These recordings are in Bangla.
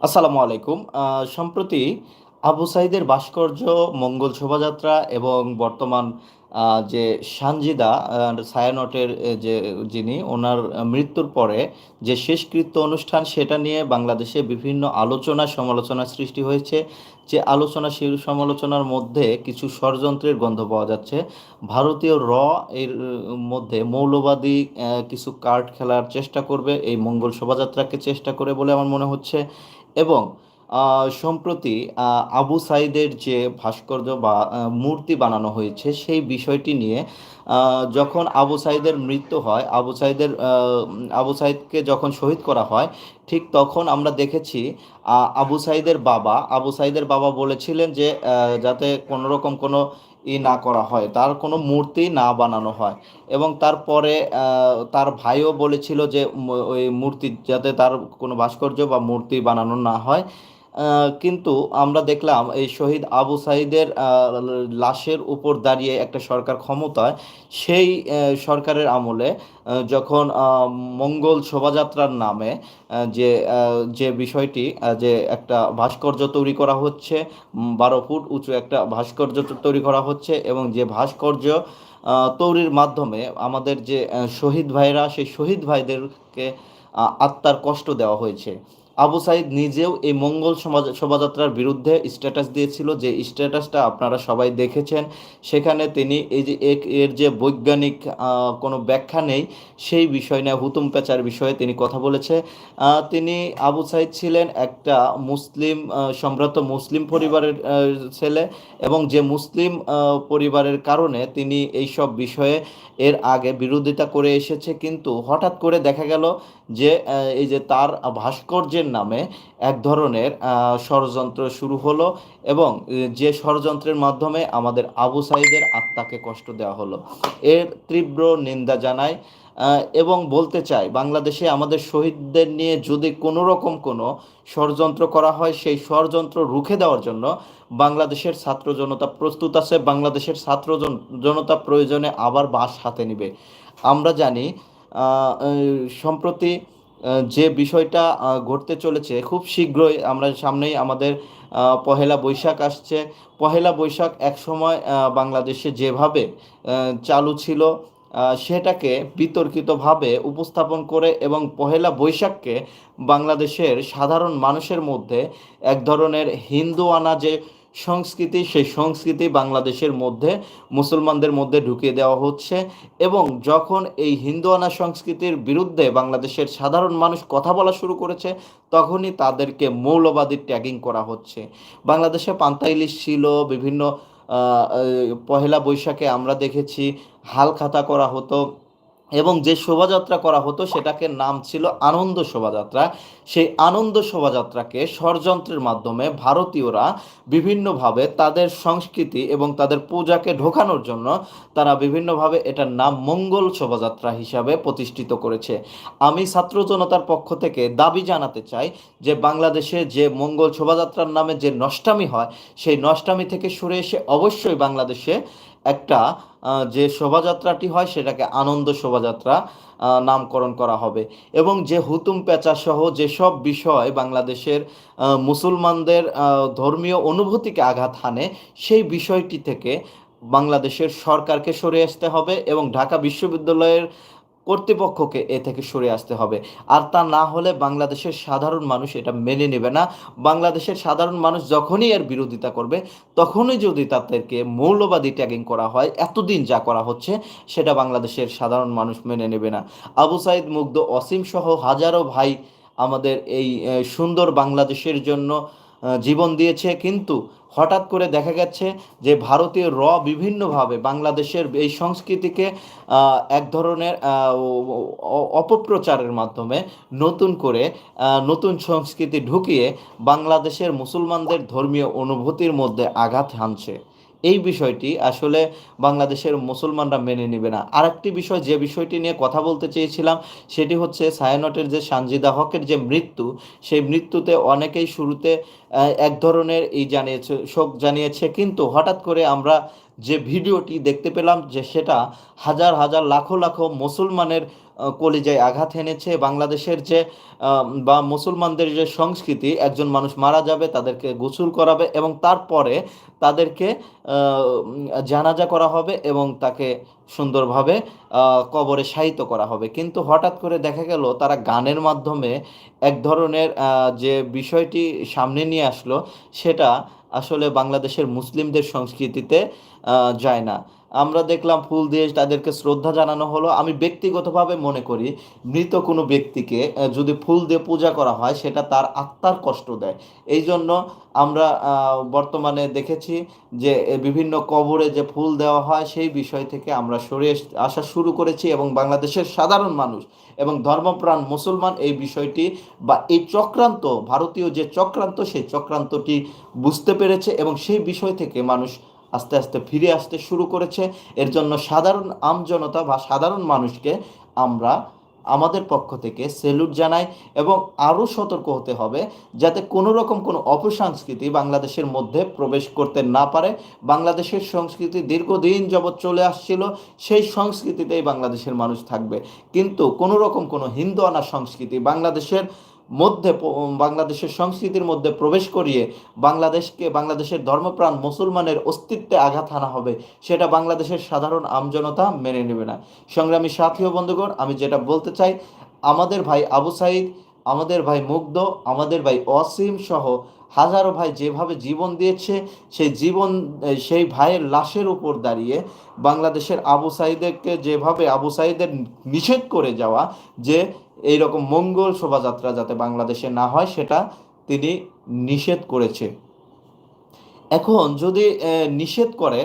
আসসালামু আলাইকুম। সম্প্রতি আবু সাইদের ভাস্কর্য মঙ্গল শোভাযাত্রা এবং বর্তমান যে সানজিদা আহ, ছায়ানটের যে যিনি ওনার মৃত্যুর পরে যে শেষকৃত্য অনুষ্ঠান সেটা নিয়ে বাংলাদেশে বিভিন্ন আলোচনা সমালোচনা সৃষ্টি হয়েছে। যে আলোচনা সেই সমালোচনার মধ্যে কিছু ষড়যন্ত্রের গন্ধ পাওয়া যাচ্ছে। ভারতীয় র এর মধ্যে মৌলবাদী কিছু কার্ড খেলার চেষ্টা করবে। এই মঙ্গল শোভাযাত্রাকে চেষ্টা করে বলে আমার মনে হচ্ছে। এবং সম্প্রতি আবু সাইদের যে ভাস্কর্য বা মূর্তি বানানো হয়েছে, সেই বিষয়টি নিয়ে যখন আবু সাইদের মৃত্যু হয়, আবু সাইদের আবু সাইদকে যখন শহীদ করা হয়, ঠিক তখন আমরা দেখেছি আবু সাইদের বাবা, আবু সাইদের বাবা বলেছিলেন যে যাতে কোনো রকম কোনো ই না করা হয়, তার কোনো মূর্তি না বানানো হয়। এবং তারপরে তার ভাইও বলেছিল যে ওই মূর্তি, যাতে তার কোনো ভাস্কর্য বা মূর্তি বানানো না হয়। কিন্তু আমরা দেখলাম এই শহীদ আবু সাইদের লাশের উপর দাঁড়িয়ে একটা সরকার ক্ষমতায়, সেই সরকারের আমলে যখন মঙ্গল শোভাযাত্রার নামে যে যে বিষয়টি যে একটা ভাস্কর্য তৈরি করা হচ্ছে বারো ফুট উঁচু একটা ভাস্কর্য তৈরি করা হচ্ছে এবং যে ভাস্কর্য তৈরির মাধ্যমে আমাদের যে শহীদ ভাইরা, সেই শহীদ ভাইদেরকে আত্মার কষ্ট দেওয়া হয়েছে। আবু সাইদ নিজেও এই মঙ্গল সমাজ, শোভাযাত্রার বিরুদ্ধে স্ট্যাটাস দিয়েছিল যে স্ট্যাটাসটা আপনারা সবাই দেখেছেন। সেখানে তিনি এই যে এক- এর যে বৈজ্ঞানিক কোনো ব্যাখ্যা নেই, সেই বিষয় নিয়ে হুতুম পেঁচার বিষয়ে তিনি কথা বলেছে। তিনি আবু সাইদ ছিলেন একটা মুসলিম সম্ভ্রান্ত মুসলিম পরিবারের ছেলে এবং যে মুসলিম পরিবারের কারণে তিনি এই সব বিষয়ে এর আগে বিরোধিতা করে এসেছে। কিন্তু হঠাৎ করে দেখা গেল যে এই যে তার ভাস্কর্যের নামে এক ধরনের ষড়যন্ত্র শুরু হলো এবং যে ষড়যন্ত্রের মাধ্যমে আমাদের আবু সাইদের আত্মাকে কষ্ট দেওয়া হলো। এর তীব্র নিন্দা জানায় এবং বলতে চাই বাংলাদেশে আমাদের শহীদদের নিয়ে যদি কোনো রকম কোনো ষড়যন্ত্র করা হয়, সেই ষড়যন্ত্র রুখে দেওয়ার জন্য বাংলাদেশের ছাত্র জনতা প্রস্তুত আছে। বাংলাদেশের ছাত্র জনতা প্রয়োজনে আবার বাস হাতে নিবে। আমরা জানি সম্প্রতি যে বিষয়টা ঘটতে চলেছে, খুব শীঘ্রই আমরা সামনেই আমাদের পহেলা বৈশাখ আসছে। পহেলা বৈশাখ এক সময় বাংলাদেশে যেভাবে চালু ছিল সেটাকে বিতর্কিতভাবে উপস্থাপন করে এবং পহেলা বৈশাখকে বাংলাদেশের সাধারণ মানুষের মধ্যে এক ধরনের হিন্দু আনা যে সংস্কৃতি, সেই সংস্কৃতি বাংলাদেশের মধ্যে, মুসলমানদের মধ্যে ঢুকিয়ে দেওয়া হচ্ছে এবং যখন এই হিন্দু আনা সংস্কৃতির বিরুদ্ধে বাংলাদেশের সাধারণ মানুষ কথা বলা শুরু করেছে, তখনই তাদেরকে মৌলবাদী ট্যাগিং করা হচ্ছে। বাংলাদেশে পান্তা ইলিশ ছিল, বিভিন্ন পহেলা বৈশাখে আমরা দেখেছি হালখাতা করা হতো। এবং যে শোভাযাত্রা করা হতো সেটাকে নাম ছিল আনন্দ শোভাযাত্রা। সেই আনন্দ শোভাযাত্রাকে ষড়যন্ত্রের মাধ্যমে ভারতীয়রা বিভিন্নভাবে তাদের সংস্কৃতি এবং তাদের পূজাকে ঢোকানোর জন্য তারা বিভিন্নভাবে এটার নাম মঙ্গল শোভাযাত্রা হিসাবে প্রতিষ্ঠিত করেছে। আমি ছাত্র জনতার পক্ষ থেকে দাবি জানাতে চাই যে বাংলাদেশে যে মঙ্গল শোভাযাত্রার নামে যে নষ্টামি হয়, সেই নষ্টামি থেকে সরে এসে অবশ্যই বাংলাদেশে একটা যে শোভাযাত্রাটি হয় সেটাকে আনন্দ শোভাযাত্রা নামকরণ করা হবে। এবং যে হুতুম পেঁচা সহ যেসব বিষয় বাংলাদেশের মুসলমানদের ধর্মীয় অনুভূতিকে আঘাত হানে, সেই বিষয়টি থেকে বাংলাদেশের সরকারকে সরে আসতে হবে এবং ঢাকা বিশ্ববিদ্যালয়ের কর্তৃপক্ষকে এ থেকে সরে আসতে হবে। আর তা না হলে বাংলাদেশের সাধারণ মানুষ এটা মেনে নেবে না। বাংলাদেশের সাধারণ মানুষ যখনই এর বিরোধিতা করবে, তখনই যদি তাদেরকে মৌলবাদী ট্যাগিং করা হয়, এতদিন যা করা হচ্ছে, সেটা বাংলাদেশের সাধারণ মানুষ মেনে নেবে না। আবু সাইদ, মুগ্ধ, অসীম সহ হাজারো ভাই আমাদের এই সুন্দর বাংলাদেশের জন্য জীবন দিয়েছে। কিন্তু হঠাৎ করে দেখা গেছে যে ভারতীয় র বিভিন্নভাবে বাংলাদেশের এই সংস্কৃতিকে এক ধরনের অপপ্রচারের মাধ্যমে নতুন করে নতুন সংস্কৃতি ঢুকিয়ে বাংলাদেশের মুসলমানদের ধর্মীয় অনুভূতির মধ্যে আঘাত হানছে। এই বিষয়টি আসলে বাংলাদেশের মুসলমানরা মেনে নেবে না। আরেকটি বিষয় যে বিষয়টি নিয়ে কথা বলতে চেয়েছিলাম, সেটি হচ্ছে সায়ানটের যে সানজিদা হকের যে মৃত্যু, সেই মৃত্যুতে অনেকেই শুরুতে এক ধরনের এই জানিয়েছে, শোক জানিয়েছে। কিন্তু হঠাৎ করে আমরা যে ভিডিওটি দেখতে পেলাম যে সেটা হাজার হাজার লাখো লাখো মুসলমানের কলিজায় আঘাত এনেছে। বাংলাদেশের যে বা মুসলমানদের যে সংস্কৃতি, একজন মানুষ মারা যাবে, তাদেরকে গোসল করাবে এবং তারপরে তাদেরকে জানাজা করা হবে এবং তাকে সুন্দরভাবে কবরে শায়িত করা হবে। কিন্তু হঠাৎ করে দেখা গেল, তারা গানের মাধ্যমে এক ধরনের যে বিষয়টি সামনে নিয়ে আসলো, সেটা আসলে বাংলাদেশের মুসলিমদের সংস্কৃতিতে যায় না। আমরা দেখলাম ফুল দিয়ে তাদেরকে শ্রদ্ধা জানানো হলো। আমি ব্যক্তিগতভাবে মনে করি, মৃত কোনো ব্যক্তিকে যদি ফুল দিয়ে পূজা করা হয়, সেটা তার আত্মার কষ্ট দেয়। এই জন্য আমরা বর্তমানে দেখেছি যে বিভিন্ন কবরে যে ফুল দেওয়া হয়, সেই বিষয় থেকে আমরা সরে আসা শুরু করেছি এবং বাংলাদেশের সাধারণ মানুষ এবং ধর্মপ্রাণ মুসলমান এই বিষয়টি বা এই চক্রান্ত, ভারতীয় যে চক্রান্ত, সেই চক্রান্তটি বুঝতে পেরেছে এবং সেই বিষয় থেকে মানুষ আস্তে আস্তে ফিরে আসতে শুরু করেছে। এর জন্য সাধারণ আমজনতা বা সাধারণ মানুষকে আমরা আমাদের পক্ষ থেকে সেলুট জানাই এবং আরও সতর্ক হতে হবে যাতে কোনো রকম কোনো অপসংস্কৃতি বাংলাদেশের মধ্যে প্রবেশ করতে না পারে। বাংলাদেশের সংস্কৃতি দীর্ঘদিন যাবৎ চলে আসছিল, সেই সংস্কৃতিতেই বাংলাদেশের মানুষ থাকবে। কিন্তু কোনো রকম কোনো হিন্দু আনা সংস্কৃতি বাংলাদেশের মধ্যে বাংলাদেশের সংস্কৃতির মধ্যে প্রবেশ করিয়ে বাংলাদেশকে, বাংলাদেশের ধর্মপ্রাণ মুসলমানের অস্তিত্বে আঘাত আনা হবে, সেটা বাংলাদেশের সাধারণ আমজনতা মেনে নেবে না। সংগ্রামী সাথী ও বন্ধুগণ, আমি যেটা বলতে চাই, আমাদের ভাই আবু সাইদ, আমাদের ভাই মুগ্ধ, আমাদের ভাই অসীম সহ হাজারো ভাই যেভাবে জীবন দিয়েছে, সেই জীবন, সেই ভাইয়ের লাশের উপর দাঁড়িয়ে বাংলাদেশের আবু সাইদেরকে যেভাবে আবু সাইদের নিষেধ করে যাওয়া, যে এই রকম মঙ্গল শোভাযাত্রা যাতে বাংলাদেশে না হয়, সেটা তিনি নিষেধ করেছে। এখন যদি নিষেধ করে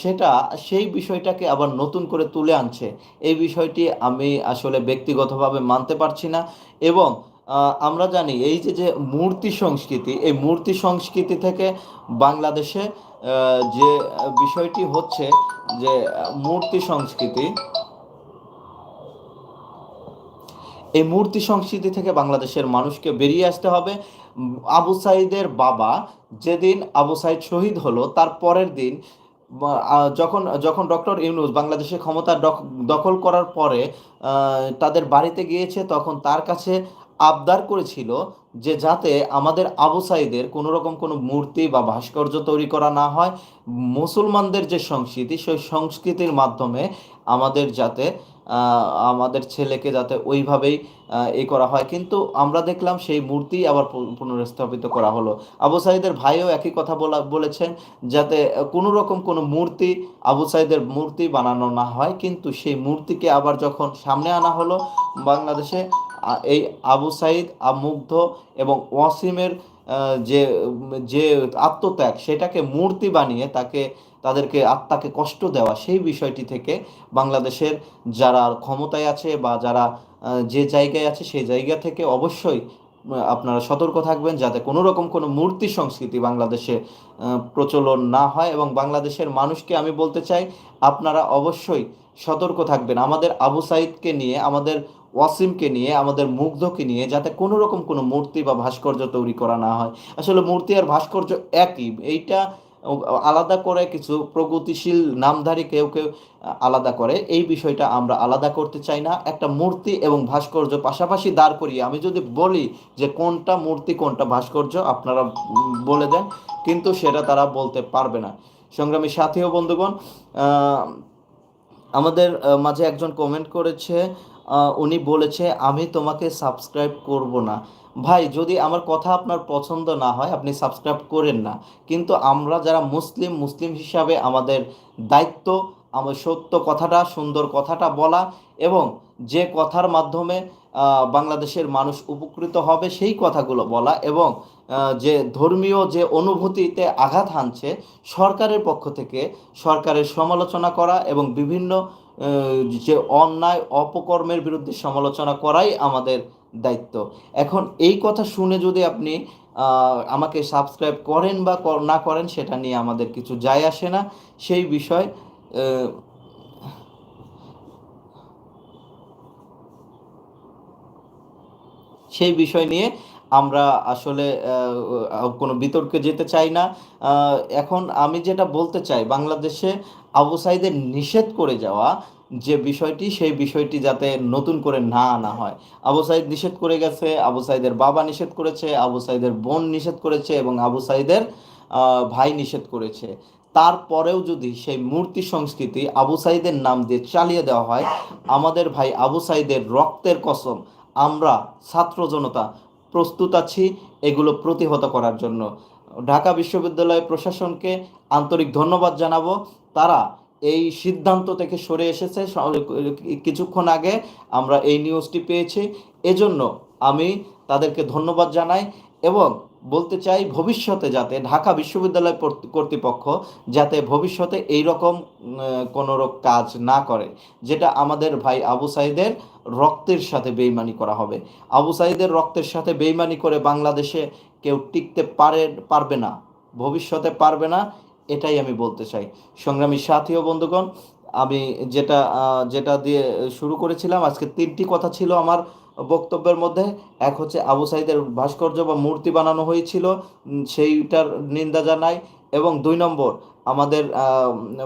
সেটা সেই বিষয়টাকে আবার নতুন করে তুলে আনছে, এই বিষয়টি আমি আসলে ব্যক্তিগতভাবে মানতে পারছি না এবং আমরা জানি এই যে যে মূর্তি সংস্কৃতি, এই মূর্তি সংস্কৃতি থেকে বাংলাদেশে যে বিষয়টি হচ্ছে যে, মূর্তি সংস্কৃতি এই মূর্তি সংস্কৃতি থেকে বাংলাদেশের মানুষকে বেরিয়ে আসতে হবে। আবু সাইদের বাবা যেদিন আবু সাইদ শহীদ হলো, তার পরের দিন যখন যখন ডক্টর ইউনুস বাংলাদেশে ক্ষমতা দখল করার পরে তাদের বাড়িতে গিয়েছে, তখন তার কাছে আবদার করেছিল যে যাতে আমাদের আবু সাইদের কোনো রকম কোনো মূর্তি বা ভাস্কর্য তৈরি করা না হয়। মুসলমানদের যে সংস্কৃতি, সেই সংস্কৃতির মাধ্যমে আমাদের যাতে আমাদের ছেলেকে যাতে ওইভাবেই এ করা হয়। কিন্তু আমরা দেখলাম সেই মূর্তি আবার পুনরস্থাপিত করা হলো। আবু সাইদের ভাইও একই কথা বলা, বলেছেন যাতে কোনো রকম কোনো মূর্তি, আবু সাইদের মূর্তি বানানো না হয়। কিন্তু সেই মূর্তিকে আবার যখন সামনে আনা হলো বাংলাদেশে এই আবু সাইদ মুগ্ধ এবং ওয়াসিমের যে যে আত্মত্যাগ, সেটাকে মূর্তি বানিয়ে তাকে তাদেরকে আত্মাকে কষ্ট দেওয়া, সেই বিষয়টি থেকে বাংলাদেশের যারা ক্ষমতায় আছে বা যারা যে জায়গায় আছে সেই জায়গা থেকে অবশ্যই আপনারা সতর্ক থাকবেন যাতে কোনো রকম কোনো মূর্তি সংস্কৃতি বাংলাদেশে প্রচলন না হয় এবং বাংলাদেশের মানুষকে আমি বলতে চাই, আপনারা অবশ্যই সতর্ক থাকবেন। আমাদের আবু সাইদকে নিয়ে, আমাদের ওয়াসিমকে নিয়ে, আমাদের মুগ্ধকে নিয়ে যাতে কোনো রকম কোনো মূর্তি বা ভাস্কর্য তৈরি করা না হয়। আসলে মূর্তি আর ভাস্কর্য একই, এইটা আলাদা করে কিছু প্রগতিশীল নামধারী কেউ কেউ আলাদা করে। এই বিষয়টা আমরা আলাদা করতে চাই না। একটা মূর্তি এবং ভাস্কর্য পাশাপাশি দাঁড় করিয়ে আমি যদি বলি যে কোনটা মূর্তি, কোনটা ভাস্কর্য, আপনারা বলে দেন। কিন্তু সেটা তারা বলতে পারবে না। সংগ্রামী সাথী ও বন্ধুগণ আমাদের মাঝে একজন কমেন্ট করেছে উনি বলেছে, আমি তোমাকে সাবস্ক্রাইব করব না। ভাই, যদি আমার কথা আপনার পছন্দ না হয়, আপনি সাবস্ক্রাইব করেন না। কিন্তু আমরা যারা মুসলিম মুসলিম হিসাবে আমাদের দায়িত্ব, আমার সত্য কথাটা, সুন্দর কথাটা বলা এবং যে কথার মাধ্যমে বাংলাদেশের মানুষ উপকৃত হবে, সেই কথাগুলো বলা এবং যে ধর্মীয় যে অনুভূতিতে আঘাত হানছে, সরকারের পক্ষ থেকে সরকারের সমালোচনা করা এবং বিভিন্ন যে অন্যায়, অপকর্মের বিরুদ্ধে সমালোচনা করাই আমাদের দায়িত্ব। এখন এই কথা শুনে যদি আপনি আমাকে সাবস্ক্রাইব করেন বা না করেন, সেটা নিয়ে আমাদের কিছু যায় আসে না। সেই বিষয় সেই বিষয় নিয়ে আমরা আসলে কোনো বিতর্কে যেতে চাই না। এখন আমি যেটা বলতে চাই, বাংলাদেশে আবু সাইদের নিষেধ করে যাওয়া যে বিষয়টি, সেই বিষয়টি যাতে নতুন করে না আনা হয়। আবু সাইদ নিষেধ করে গেছে, আবু সাইদের বাবা নিষেধ করেছে, আবু সাইদের বোন নিষেধ করেছে এবং আবু সাইদের ভাই নিষেধ করেছে। তারপরেও যদি সেই মূর্তি সংস্কৃতি আবু সাইদের নাম দিয়ে চালিয়ে দেওয়া হয়, আমাদের ভাই আবু সাইদের রক্তের কসম, আমরা ছাত্র জনতা প্রস্তুত আছি এগুলো প্রতিহত করার জন্য। ঢাকা বিশ্ববিদ্যালয় প্রশাসনকে আন্তরিক ধন্যবাদ জানাব। তারা এই সিদ্ধান্ত থেকে সরে এসেছে। কিছুক্ষণ আগে আমরা এই নিউজটি পেয়েছি। এজন্য আমি তাদেরকে ধন্যবাদ জানাই এবং বলতে চাই ভবিষ্যতে যাতে ঢাকা বিশ্ববিদ্যালয় কর্তৃপক্ষ যাতে ভবিষ্যতে এই রকম কোনো কাজ না করে, যেটা আমাদের ভাই আবু সাইদের রক্তের সাথে বেইমানি করা হবে। আবু সাইদের রক্তের সাথে বেইমানি করে বাংলাদেশে কেউ টিকতে পারে, পারবে না, ভবিষ্যতে পারবে না। এটাই আমি বলতে চাই। সংগ্রামী সাথী ও বন্ধুগণ, আমি যেটা যেটা দিয়ে শুরু করেছিলাম, আজকে তিনটি কথা ছিল আমার বক্তব্যের মধ্যে। এক হচ্ছে আবু সাইদের ভাস্কর্য বা মূর্তি বানানো হয়েছিল সেইটার নিন্দা জানাই। এবং দুই নম্বর, আমাদের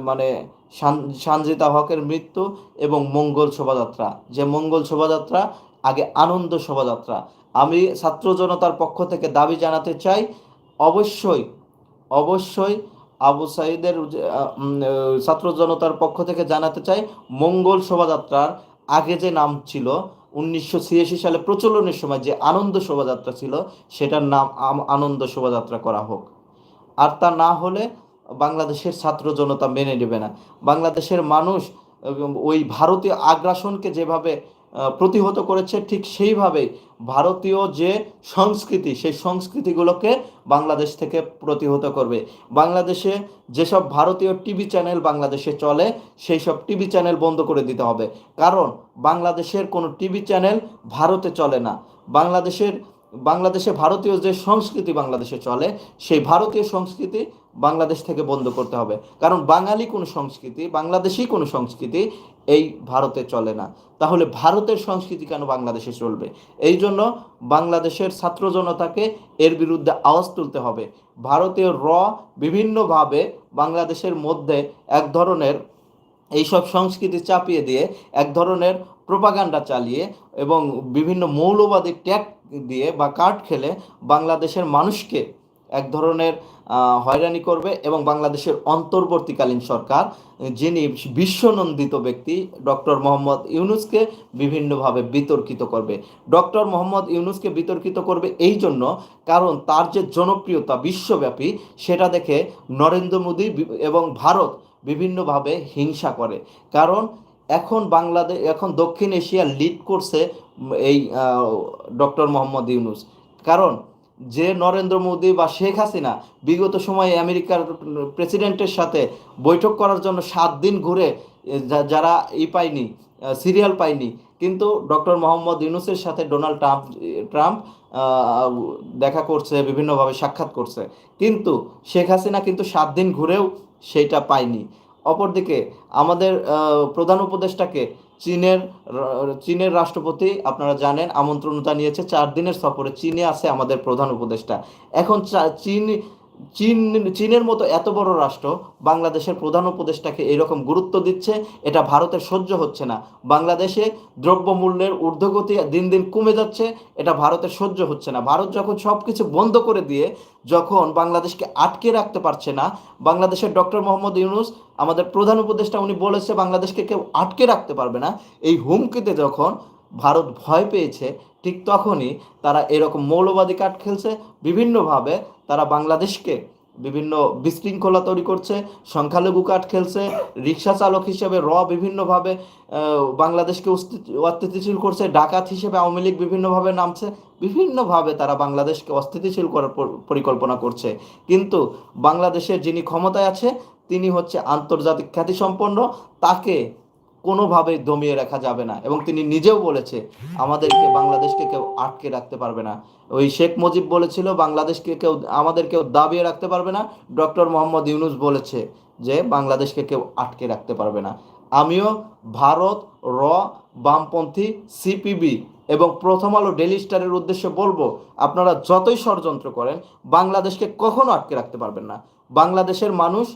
মানে সান- সানজিদা হকের মৃত্যু এবং মঙ্গল শোভাযাত্রা। যে মঙ্গল শোভাযাত্রা, আগে আনন্দ শোভাযাত্রা। আমি ছাত্র জনতার পক্ষ থেকে দাবি জানাতে চাই, অবশ্যই অবশ্যই আবু সাইদের ছাত্র জনতার পক্ষ থেকে জানাতে চাই, মঙ্গল শোভাযাত্রার আগে যে নাম ছিল, উনিশশো ছিয়াশি সালে প্রচলনের সময় যে আনন্দ শোভাযাত্রা ছিল, সেটার নাম আনন্দ শোভাযাত্রা করা হোক। আর তা না হলে বাংলাদেশের ছাত্র জনতা মেনে নেবে না। বাংলাদেশের মানুষ ওই ভারতীয় আগ্রাসনকে যেভাবে প্রতিহত করেছে ঠিক সেইভাবেই ভারতীয় যে সংস্কৃতি, সেই সংস্কৃতিগুলোকে বাংলাদেশ থেকে প্রতিহত করবে। বাংলাদেশে যেসব ভারতীয় টিভি চ্যানেল বাংলাদেশে চলে সেই সব টিভি চ্যানেল বন্ধ করে দিতে হবে। কারণ বাংলাদেশের কোনো টিভি চ্যানেল ভারতে চলে না। বাংলাদেশের, বাংলাদেশে ভারতীয় যে সংস্কৃতি বাংলাদেশে চলে, সেই ভারতীয় সংস্কৃতি বাংলাদেশ থেকে বন্ধ করতে হবে। কারণ বাঙালি কোনো সংস্কৃতি, বাংলাদেশি কোনো সংস্কৃতি এই ভারতে চলে না। তাহলে ভারতের সংস্কৃতি কেন বাংলাদেশে চলবে? এই জন্য বাংলাদেশের ছাত্র জনতাকে এর বিরুদ্ধে আওয়াজ তুলতে হবে। ভারতীয় র বিভিন্নভাবে বাংলাদেশের মধ্যে এক ধরনের এইসব সংস্কৃতি চাপিয়ে দিয়ে, এক ধরনের প্রোপাগান্ডা চালিয়ে এবং বিভিন্ন মৌলবাদী ট্যাগ দিয়ে বা কার্ড খেলে বাংলাদেশের মানুষকে এক ধরনের হয়রানি করবে এবং বাংলাদেশের অন্তর্বর্তীকালীন সরকার, যিনি বিশ্বনন্দিত ব্যক্তি, ডক্টর মোহাম্মদ ইউনুসকে বিভিন্নভাবে বিতর্কিত করবে। ডক্টর মোহাম্মদ ইউনুসকে বিতর্কিত করবে এই জন্য কারণ তার যে জনপ্রিয়তা বিশ্বব্যাপী, সেটা দেখে নরেন্দ্র মোদী এবং ভারত বিভিন্নভাবে হিংসা করে। কারণ এখন বাংলাদেশ এখন দক্ষিণ এশিয়া লিড করছে এই ডক্টর মোহাম্মদ ইউনুস। কারণ যে নরেন্দ্র মোদী বা শেখ হাসিনা বিগত সময়ে আমেরিকার প্রেসিডেন্টের সাথে বৈঠক করার জন্য সাত দিন ঘুরে যারা ই পায়নি সিরিয়াল পায়নি, কিন্তু ডক্টর মোহাম্মদ ইউনুসের সাথে ডোনাল্ড ট্রাম্প ট্রাম্প দেখা করছে, বিভিন্নভাবে সাক্ষাৎ করছে। কিন্তু শেখ হাসিনা কিন্তু সাত দিন ঘুরেও সেইটা পায়নি। অপরদিকে আমাদের প্রধান উপদেষ্টাকে চীনের চীনের রাষ্ট্রপতি, আপনারা জানেন আমন্ত্রণ জানিয়েছে চার দিনের সফরে। চীনে আছে আমাদের প্রধান উপদেষ্টা। এখন চীন চীন, চীনের মতো এত বড় রাষ্ট্র বাংলাদেশের প্রধান উপদেষ্টাকে এরকম গুরুত্ব দিচ্ছে, এটা ভারতের সহ্য হচ্ছে না। বাংলাদেশে দ্রব্যমূল্যের ঊর্ধ্বগতি দিন দিন কমে যাচ্ছে, এটা ভারতের সহ্য হচ্ছে না। ভারত যখন সব কিছু বন্ধ করে দিয়ে যখন বাংলাদেশকে আটকে রাখতে পারছে না, বাংলাদেশের ডক্টর মোহাম্মদ ইউনুস, আমাদের প্রধান উপদেষ্টা উনি বলেছে, বাংলাদেশকে কেউ আটকে রাখতে পারবে না। এই হুমকিতে যখন ভারত ভয় পেয়েছে ঠিক তখনই তারা এরকম মৌলবাদী কাঠ খেলছে। বিভিন্নভাবে তারা বাংলাদেশকে বিভিন্ন বিশৃঙ্খলা তৈরি করছে, সংখ্যালঘু কাঠ খেলছে রিক্সা চালক হিসেবে র বিভিন্নভাবে বাংলাদেশকে অস্থিতিশীল করছে, ডাকাত হিসেবে আওয়ামী লীগ বিভিন্নভাবে নামছে, বিভিন্নভাবে তারা বাংলাদেশকে অস্থিতিশীল করার পরিকল্পনা করছে। কিন্তু বাংলাদেশের যিনি ক্ষমতায় আছে, তিনি হচ্ছে আন্তর্জাতিক খ্যাতিসম্পন্ন, তাকে কোনোভাবেই দমিয়ে রাখা যাবে না। এবং তিনি নিজেও বলেছে, আমাদেরকে, বাংলাদেশকে কেউ আটকে রাখতে পারবে না। ওই শেখ মুজিব বলেছিল, বাংলাদেশকে কেউ, আমাদের কেউ দাবিয়ে রাখতে পারবে না। ডক্টর মোহাম্মদ ইউনুস বলেছে যে, বাংলাদেশকে কেউ আটকে রাখতে পারবে না। আমিও ভারত, র, বামপন্থী, সিপিবি এবং প্রথম আলো ডেলি স্টারের উদ্দেশ্যে বলব, আপনারা যতই ষড়যন্ত্র করেন, বাংলাদেশকে কখনো আটকে রাখতে পারবেন না। বাংলাদেশের মানুষ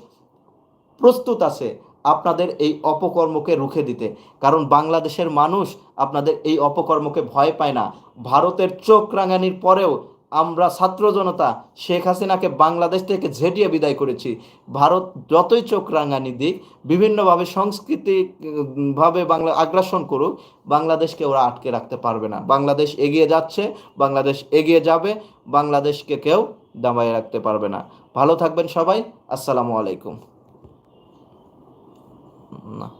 প্রস্তুত আছে আপনাদের এই অপকর্মকে রুখে দিতে। কারণ বাংলাদেশের মানুষ আপনাদের এই অপকর্মকে ভয় পায় না। ভারতের চোখ রাঙানির পরেও আমরা ছাত্র জনতা শেখ হাসিনাকে বাংলাদেশ থেকে ঝেঁটিয়ে বিদায় করেছি। ভারত যতই চোখ রাঙানি দিক বিভিন্নভাবে সংস্কৃতি উম, ভাবে বাংলা আগ্রাসন করুক বাংলাদেশকে ওরা আটকে রাখতে পারবে না। বাংলাদেশ এগিয়ে যাচ্ছে বাংলাদেশ এগিয়ে যাবে বাংলাদেশকে কেউ দাবায় রাখতে পারবে না। ভালো থাকবেন সবাই। আসসালামু আলাইকুম। না